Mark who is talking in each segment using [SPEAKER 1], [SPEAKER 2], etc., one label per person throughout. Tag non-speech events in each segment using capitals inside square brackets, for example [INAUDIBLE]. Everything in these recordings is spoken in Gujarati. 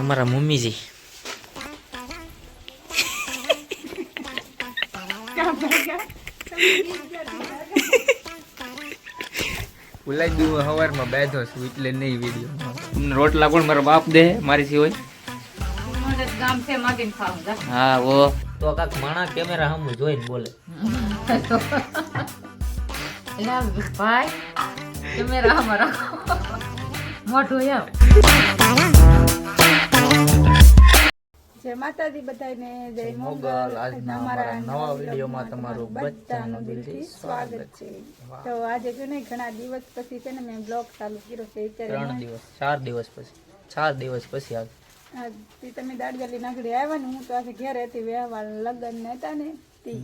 [SPEAKER 1] અમારા મમ્મીજી ઉલાઈ ગયું સવારમાં બેઠો છું એટલે નહીં વીડિયો તમને રોટલા કોણ મારા બાપ દે મારી સિવાય.
[SPEAKER 2] ગામ છે માગીને ખાવું
[SPEAKER 1] હા ઓ તો કાક માણા કેમેરા હમ જોઈને બોલે.
[SPEAKER 2] એટલે ભાઈ કેમેરા રાખો. મોઢું એમ.
[SPEAKER 3] જય માતાજી બધાને જય
[SPEAKER 1] મોગલ.
[SPEAKER 3] મોગલ.
[SPEAKER 1] અમારા નવા વિડીયોમાં તમારું બધાનું દિલથી સ્વાગત
[SPEAKER 3] છે. તો આજે જો ને ઘણા દિવસ પછી છે ને મેં બ્લોગ ચાલુ કર્યો છે
[SPEAKER 1] ત્રણ દિવસ ચાર દિવસ પછી ચાર દિવસ પછી
[SPEAKER 3] આજથી તમે દાડિયાલી નાગડી આવ્યા ને હું તો આજે ઘેર હતી વ્યવહાર લગ્ન ને હતા ને તી.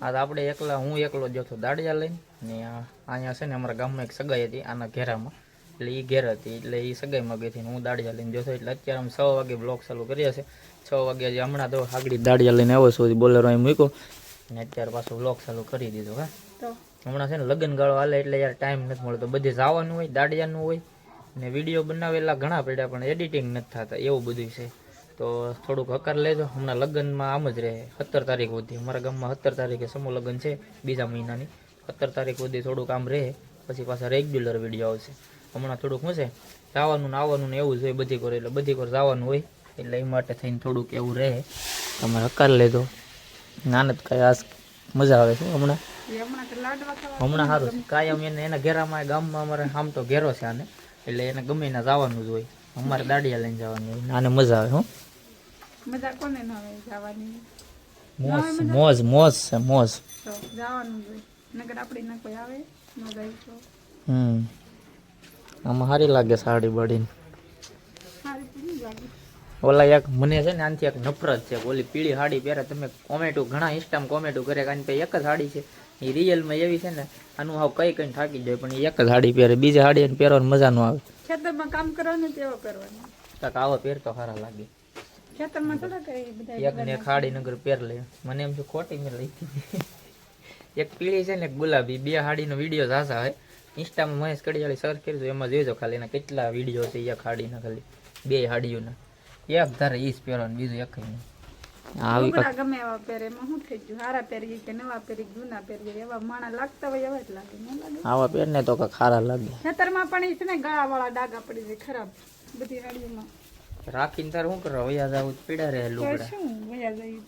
[SPEAKER 1] આ આપણે એકલા હું એકલો જ હતો દાડિયા લઈને ને અહીંયા છે ને અમારા ગામમાં એક સગાઈ હતી આના ઘેરામાં. એટલે એ ઘેર હતી એટલે એ સગાઈમાં ગઈ હતી હું દાડિયા લઈને જોતો એટલે અત્યારે અમે છ વાગે બ્લોક ચાલુ કર્યા છે છ વાગે જે હમણાં તો હાગડી દાડિયા લઈને આવ્યો છું બોલેરો અહીં મૂક્યો. ને અત્યારે પાછો બ્લોક ચાલુ કરી દીધો હા. હમણાં છે ને લગ્ન ગાળો હાલે એટલે યાર ટાઈમ નથી મળતો. બધે જવાનું હોય દાડિયાનું હોય ને વીડિયો બનાવેલા ઘણા પડ્યા પણ એડિટિંગ નથી થતા એવું બધું છે. તો થોડુંક હકાર લેજો. હમણાં લગ્નમાં આમ જ રહે. સત્તર તારીખ સુધી. અમારા ગામમાં સત્તર તારીખે સમૂહ લગ્ન છે બીજા મહિનાની. સત્તર તારીખ સુધી થોડુંક આમ રહે. પછી પાછા રેગ્યુલર વીડિયો આવશે. હમણાં થોડુંક શું છે જવાનું ને આવવાનું ને એવું જ હોય બધી કોર એટલે બધી કોર જવાનું હોય. એટલે એ માટે થઈને થોડુંક એવું રહે. તમે હકાર લેજો. નાનદ કાંઈ આસ મજા આવે છે હમણાં.
[SPEAKER 3] હમણાં
[SPEAKER 1] સારું કાયમ એને એના ઘેરામાં ગામમાં અમારે આમ તો ઘેરો છે આને. એટલે એને ગમે એને જવાનું જ હોય. અમારે દાડિયા લઈને જવાનું હોય. આને મજા આવે હું.
[SPEAKER 3] મજા કોને ન આવે જવાની?
[SPEAKER 1] મોજ છે, મોજ? મોજ છે મોજ.
[SPEAKER 3] જવાનું જ નગર આપણી ના કોઈ આવે ન જાય તો.
[SPEAKER 1] હમ. આમાં સારી લાગે સાડી બળીને ઓલા એક મને છે ને આનથી એક નફરત છે ઓલી પીળી સાડી પહેરે. તમે કોમેન્ટો ઘણા ઇન્સ્ટામાં કોમેન્ટો કરે કે આની એક જ સાડી છે. એ રિયલમાં એવી છે ને આનું હાવ કઈ કઈ થાકી જાય પણ એક જ સાડી પહેરે. બીજી સાડી પહેરવાની મજા ન આવે.
[SPEAKER 3] ખેતરમાં કામ કરવાનું તેવો કરવાનું.
[SPEAKER 1] કાક આવો પહેરતો સારા લાગે.
[SPEAKER 3] ખેતરમાં થોડા બધા
[SPEAKER 1] એક ને હાડી નગર પહેર લે. મને એમ છે ખોટી મેં લઈ એક પીળી છે ને એક ગુલાબી. બે હાડીનો વીડિયો ઝાઝા હોય. ઇન્સ્ટામાં મહેશ કડિયાળી સર્ચ કરી એમાં જોઈજો ખાલી એના કેટલા વીડિયો છે એક હાડીના ખાલી બે હાડીઓના એક ધારે ઈ જ પહેરવાનું બીજું એક નહીં આવી
[SPEAKER 3] ગમે એવા પહેરે એમાં શું થઈ ગયું? હારા પહેરીએ કે નવા પહેરી જૂના પહેરીએ? એવા માણા લાગતા હોય એવા જ લાગે. ન લાગે?
[SPEAKER 1] આવા પહેર તો સારા લાગે.
[SPEAKER 3] ખેતરમાં પણ એ છે ને ગાળા વાળા ડાગા પડી જાય ખરાબ. બધી હાડીઓમાં.
[SPEAKER 1] રાખીને તારે શું કરો વયા જાવ પીડા રહે લુગડા.
[SPEAKER 3] શું વયા જાય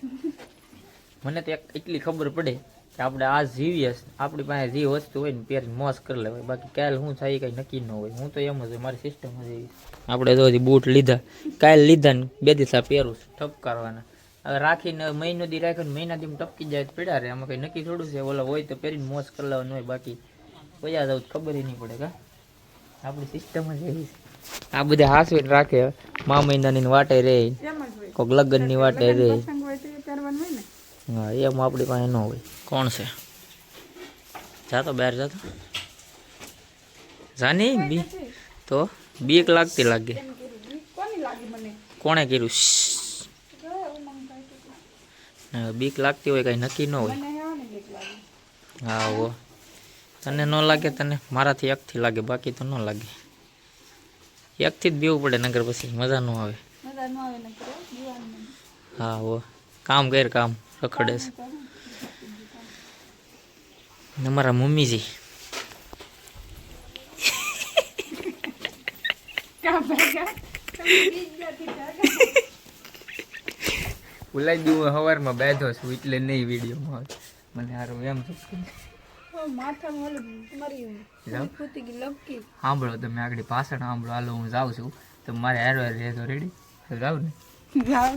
[SPEAKER 1] મને તો એક એટલી ખબર પડે કે આપણે આ જીવીએ આપણી પાસે જે વસ્તુ હોય ને પહેરીને મોસ કરી લેવાય. બાકી કાલ શું થાય કઈ નક્કી ન હોય. હું તો એમ જ મારી સિસ્ટમ જ એવી આપણે તો હજી બૂટ લીધા. કાલ લીધા ને બે દિવસ પહેરું ઠપકારવાના. હવે રાખીને મહિનો દી રાખે ને મહિના દી ટપકી જાય તો પીડા રહે. આમાં કઈ નક્કી થોડું છે? ઓલા હોય તો પહેરીને મોસ કરી લેવાનું હોય બાકી પૈસા જવું તો ખબર નહીં પડે કા. આપણી સિસ્ટમ જ એવી છે. આ બધા હાસવીને રાખે મા મહિનાની વાટે
[SPEAKER 3] રે
[SPEAKER 1] કોઈક લગ્નની વાટે
[SPEAKER 3] ને.
[SPEAKER 1] હા એમ આપણી પાસે ન હોય. કોણ છે? જાતો બહાર જાતો જાની બી. તો બીક લાગતી લાગે. કોણે કર્યું? બીક લાગતી હોય કઈ નક્કી ન હોય. હા હો. તને ન લાગે તને? મારાથી એકથી લાગે બાકી તો ન લાગે. એકથી જ બીવું પડે નગર પછી મજા ન આવે. હા હો. કામ કર કામ રખડે છે.
[SPEAKER 3] કરો.
[SPEAKER 1] ને મારા મમ્મીજી ઉલાઈ ગયું સવારમાં બેઠો છું એટલે નહીં વિડીયોમાં મને સારું એમ સાંભળો તમે આગળ પાછળ સાંભળો હાલો હું જાઉં છું. તો મારે હારો રહેતો રેડી જાઉં ને.
[SPEAKER 3] જાવ.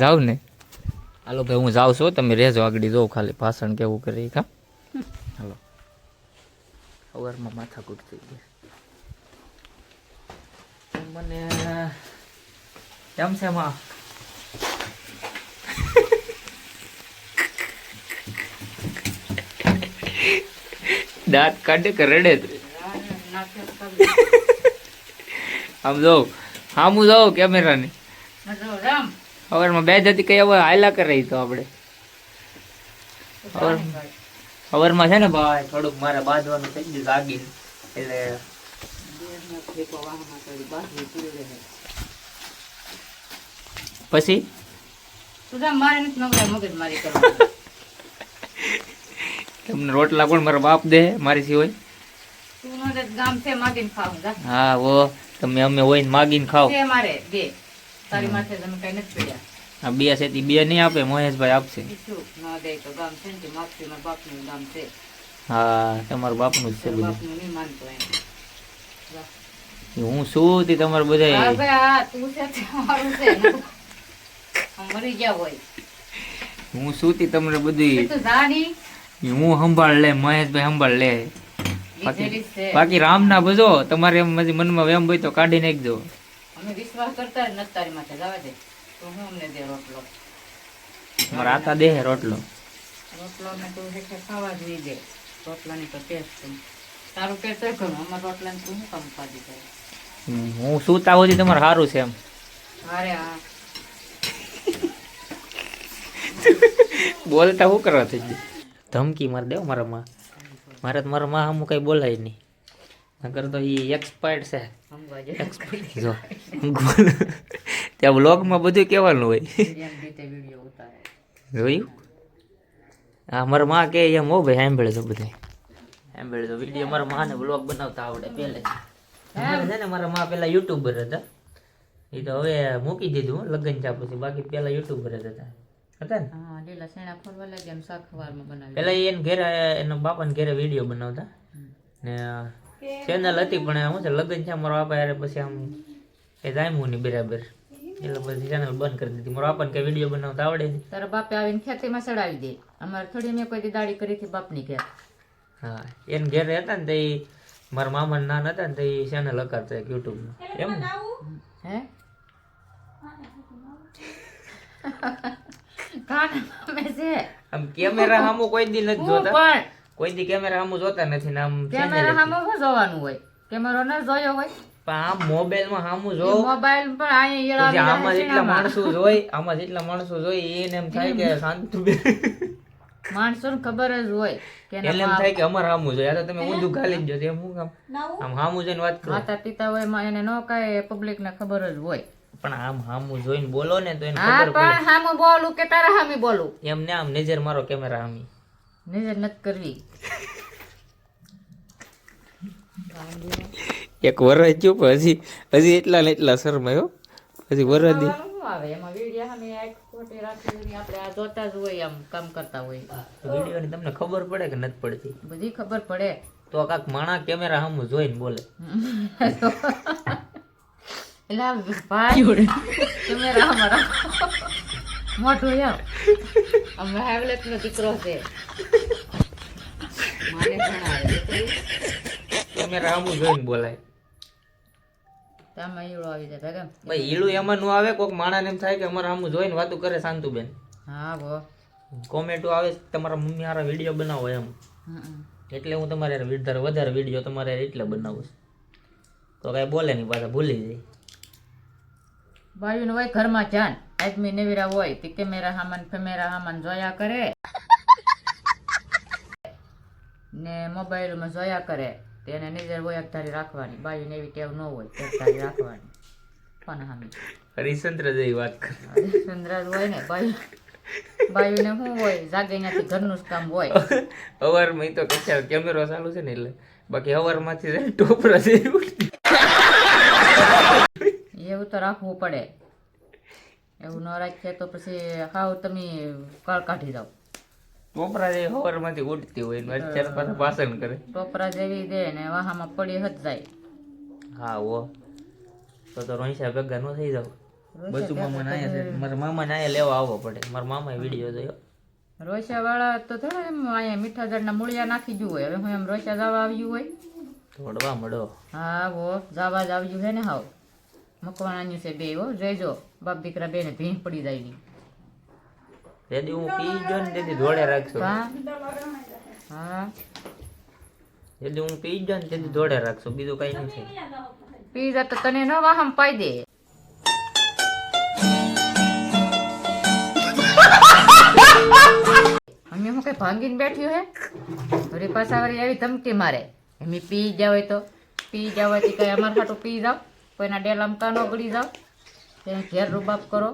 [SPEAKER 1] જાઉં ને. [LAUGHS] હાલો ભાઈ હું જાઉં છું. તમે રહેજો આગળ જોઉં ખાલી ભાષણ કેવું કરી કા હાલો. અવારમાં માથા કૂટ થઈ ગયા મને કેમ છે માં? દાંત કાઢે કે રડે જ? આમ જો હું જાઉં કેમેરાને.
[SPEAKER 2] રામ.
[SPEAKER 1] સવારમાં બે જતી કઈ હવે હાલા કરે રહી તો આપણે. સવાર- સવારમાં છે ને ભાઈ થોડુંક મારે બાંધવાનું થઈ ગયું લાગી એટલે પછી? [LAUGHS] તમને રોટલા કોણ મારા બાપ દે મારી સિવાય?
[SPEAKER 2] ખાવું
[SPEAKER 1] હા ઓ તમે અમે હોય માગીને ખાઓ
[SPEAKER 2] મારે બે. તારી માથે તમે કઈ નથી પડ્યા
[SPEAKER 1] આ બે છે તે બે નહીં આપે મહેશભાઈ આપશે.
[SPEAKER 2] બીજું ન દે તો ગામ છે ને તે માગથી મારા બાપનું ગામ છે.
[SPEAKER 1] હા તમારું બાપનું જ છે
[SPEAKER 2] તારા
[SPEAKER 1] બધું.
[SPEAKER 2] બાપનું નહીં માનતો એમ. જા.
[SPEAKER 1] હું શું તે તમારે
[SPEAKER 2] હા
[SPEAKER 1] બધા
[SPEAKER 2] ભાઈ હા તું છે તે મારું છે. ને. આમ મરી ગયા હોય.
[SPEAKER 1] હું શું તે તમને
[SPEAKER 2] એ
[SPEAKER 1] બધી
[SPEAKER 2] તું જા ની.
[SPEAKER 1] હું સંભાળ લે મહેશભાઈ સંભાળ લે.
[SPEAKER 2] લીધેલી જ છે.
[SPEAKER 1] બાકી રામ ના ભજો તમારે એમ મજી મનમાં વેમ હોય તો કાઢી નાખજો.
[SPEAKER 2] અમે વિશ્વાસ કરતા જ નથી તારી માથે જવા દે. તો હું અમને દે રોટલો?
[SPEAKER 1] મારા આતા દે રોટલો.
[SPEAKER 2] રોટલો ને તું હેઠે ખાવા જોઈ દે. રોટલાની તો ટેસ્ટ તારું પેટ તો ઘણું અમારા રોટલાને તું શું કામ પાડી કરે?
[SPEAKER 1] હું સુતા સુધી તમારે સારું છે એમ.
[SPEAKER 2] અરે હા
[SPEAKER 1] બોલતા શું કરવા થઈ ગયું? ધમકી મારે દેવો મારા માં. મારે તો મારા માં અમુક કઈ બોલાય નહીં. નકર તો એ એક્સપર્ટ છે. જો. ત્યાં બ્લોગમાં બધું કહેવાનું હોય. જોયું? હા મારા માં કે એમ હો ભાઈ સાંભળે તો બધે સાંભળે તો વીડિયો મારા માને બ્લોગ બનાવતા આવડે પહેલે. છે ને મારા માં પેલા યુટ્યુબર હતા. એ તો હવે મૂકી દીધું લગ્ન થયા પછી. બાકી પેલા યુટ્યુબર જ હતા. હતા ને? પેલા એને ઘેરે એના બાપાને ઘેરે વીડિયો બનાવતા. ને ચેનલ હતી પણ હું છે લગ્ન છે મારો બાપા યારે પછી આમ એ જામ્યું નહીં બરાબર. એટલે પછી ચેનલ બંધ કરી દીધી. મારા બાપાને કઈ વીડિયો બનાવતા આવડે નહીં.
[SPEAKER 2] તારા બાપે આવીને ખેતીમાં ચડાવી દે. અમારે થોડી મેં કોઈ દાડી કરી હતી બાપની ઘેર.
[SPEAKER 1] હા એને ઘેર હતા ને તે મારા મામાના નાન હતા ને તે એ ચેનલ હકારતા યુટ્યુબમાં એમ ને?
[SPEAKER 2] હે? [LAUGHS] કાના
[SPEAKER 1] આમ કેમેરા સામો કોઈ દી નથી જોતા.
[SPEAKER 2] પણ
[SPEAKER 1] કોઈ દી કેમેરા સામું જોતા નથી ને આમ
[SPEAKER 2] કેમેરા. સામે શું જોવાનું હોય? કેમેરો ન જોયો હોય?
[SPEAKER 1] પણ આમ મોબાઈલમાં સામું જો
[SPEAKER 2] મોબાઈલ પણ અહીંયા ઈળાવી
[SPEAKER 1] આમાં જેટલા માણસો જોઈ આમાં જેટલા માણસો જોઈ એને એમ થાય કે શાંતુબેન
[SPEAKER 2] માણસોને ખબર જ હોય કે એના
[SPEAKER 1] એટલે એમ થાય કે અમારે હામું જોઈએ આ તો તમે ઊંધું ખાલી જ જો એમ હું કામ? આમ હામું જોઈને વાત કરો.
[SPEAKER 2] માતા પિતા હોય એમાં એને ન કાય પબ્લિક ને ખબર જ હોય.
[SPEAKER 1] પણ આમ હામું જોઈને બોલો ને તો એને
[SPEAKER 2] હા પણ હામું બોલું કે તારા હામી બોલું?
[SPEAKER 1] એમ ને આમ નજર મારો કેમેરા સામી
[SPEAKER 2] નજર કરવી.
[SPEAKER 1] એક વરસ પણ હજી હજી એટલા ને એટલા શરમાયો હજી વરસ દી
[SPEAKER 2] આવે? એમાં વીડિયો સામે આંખ ખોટી રાખી આપણે આ જોતા જ હોય આમ કામ કરતા હોય.
[SPEAKER 1] વિડીયોની તમને ખબર પડે કે નથી પડતી?
[SPEAKER 2] બધી ખબર પડે.
[SPEAKER 1] તો કાક માણા કેમેરા સામું જોઈને બોલે. [LAUGHS]
[SPEAKER 2] એટલે ભાઈ કેમેરા મોટું અમે હેવલેટ નો દીકરો છે માને ભણાવે
[SPEAKER 1] કેમેરા સામું જોઈને બોલાય.
[SPEAKER 2] તમે ઈળો આવી જાય ભેગા
[SPEAKER 1] ભાઈ હીળું એમાં નું આવે કોક માણાને એમ થાય કે અમારા રામુ જોઈને વાતું કરે શાંતુબેન.
[SPEAKER 2] હા ભો
[SPEAKER 1] કોમેન્ટો આવે તમારા મમ્મી હારા વીડિયો બનાવો એમ. એટલે હું તમારે વધારે વધારે વીડિયો તમારે એટલે બનાવું છું. તો કાંઈ બોલે નહીં પાછા ભૂલી જાય.
[SPEAKER 2] બાયુને હોય ઘરમાં જાન આદમી નેવીરા હોય તે કેમેરા હામાન ફેમેરા હામાન જોયા કરે. ને મોબાઈલમાં જોયા કરે. તેને નજર હોય ધારી રાખવાની. બાયુ એવી ટેવ ન હોય ધારી રાખવાની. પણ હામી?
[SPEAKER 1] હરિશ્ચંદ્ર જેવી વાત કરે.
[SPEAKER 2] ચંદ્રાજ હોય ને ભાઈ. બાયુને શું હોય? જાગે અહીંયાથી ઘરનું જ કામ હોય.
[SPEAKER 1] અવારમાં તો કચ્છા કેમેરો ચાલુ છે ને એટલે બાકી અવારમાંથી ટોપરા જેવી
[SPEAKER 2] એવું તો રાખવું પડે. એવું ન રાખીએ તો પછી હાવ તમે કાળ કાઢી જાઓ.
[SPEAKER 1] ટોપરા જેવી અવારમાંથી ઉડતી હોય ને અત્યારે પાછા ભાષણ કરે.
[SPEAKER 2] ટોપરા જેવી દે ને વાહામાં પડી હજ જાય.
[SPEAKER 1] હા ઓ તો તો રોહિસા ભેગા ન થઈ જાવ બધું મામા ના છે. મારા મામા ના લેવા આવવો પડે. મારા મામા વીડિયો જોયો.
[SPEAKER 2] રોશા વાળા તો થોડા એમ અહીંયા મીઠા ઝાડના મૂળિયા નાખી ગયું હોય હવે હું એમ રોશા જવા આવ્યું હોય.
[SPEAKER 1] દોડવા મળો.
[SPEAKER 2] હા વો. જવા જ આવ્યું છે ને હાવ. મકવાણાનું છે બે હો. જોઈજો. બાપ દીકરા બે ને ભીંગ પડી જાય ની
[SPEAKER 1] તેથી હું પી જો ને તેથી ધોળે રાખશો.
[SPEAKER 2] હા? હા.
[SPEAKER 1] હું પી જો ને તેથી ધોળે રાખશો. બીજું કઈ નથી.
[SPEAKER 2] પીઝા તો તને ન વાહમ પાઈ દે. અમે હું કઈ ભાંગીને બેઠ્યું હે વળી પાછા વળી આવી ધમકી મારે. એમ પી જાવ તો. પી જાવ કઈ અમારા હાટું પી જાવ? કોઈના ડેલામાં ન ગળી જાવ તેને ઘેર રૂબાબ કરો.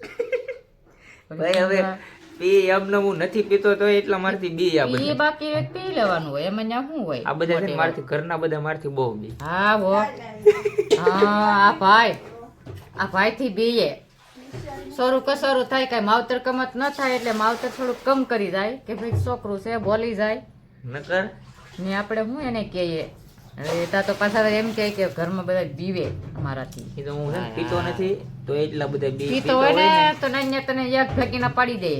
[SPEAKER 2] [LAUGHS]
[SPEAKER 1] ભાઈ હવે પી અમને હું નથી પીતો તો એટલા મારથી બી આ બધા.
[SPEAKER 2] બાકી એક પી લેવાનું હોય એમાં ન્યા શું હોય?
[SPEAKER 1] આ બધા મારથી ઘરના બધા મારથી બહુ બી.
[SPEAKER 2] હા હો. હા આ ભાઈ. આ ભાઈ થી બીએ સોરું કસોરું થાય કઈ માવતર કમત ન થાય એટલે માવતર થોડુંક કમ કરી જાય કે ભાઈ છોકરું છે બોલી જાય.
[SPEAKER 1] નકર
[SPEAKER 2] ને આપણે શું એને કહીએ? તા તો પાછા એમ કે કે ઘરમાં બધા બીવે અમારાથી.
[SPEAKER 1] એ તો હું પીતો નથી તો એટલા બધા બી
[SPEAKER 2] પીતો હોય ને તો નાન્યા તને એક ફેંકીને પાડી દે.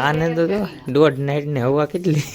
[SPEAKER 2] આનંદ.
[SPEAKER 1] દોઢ નાઈટ ને હવા કેટલી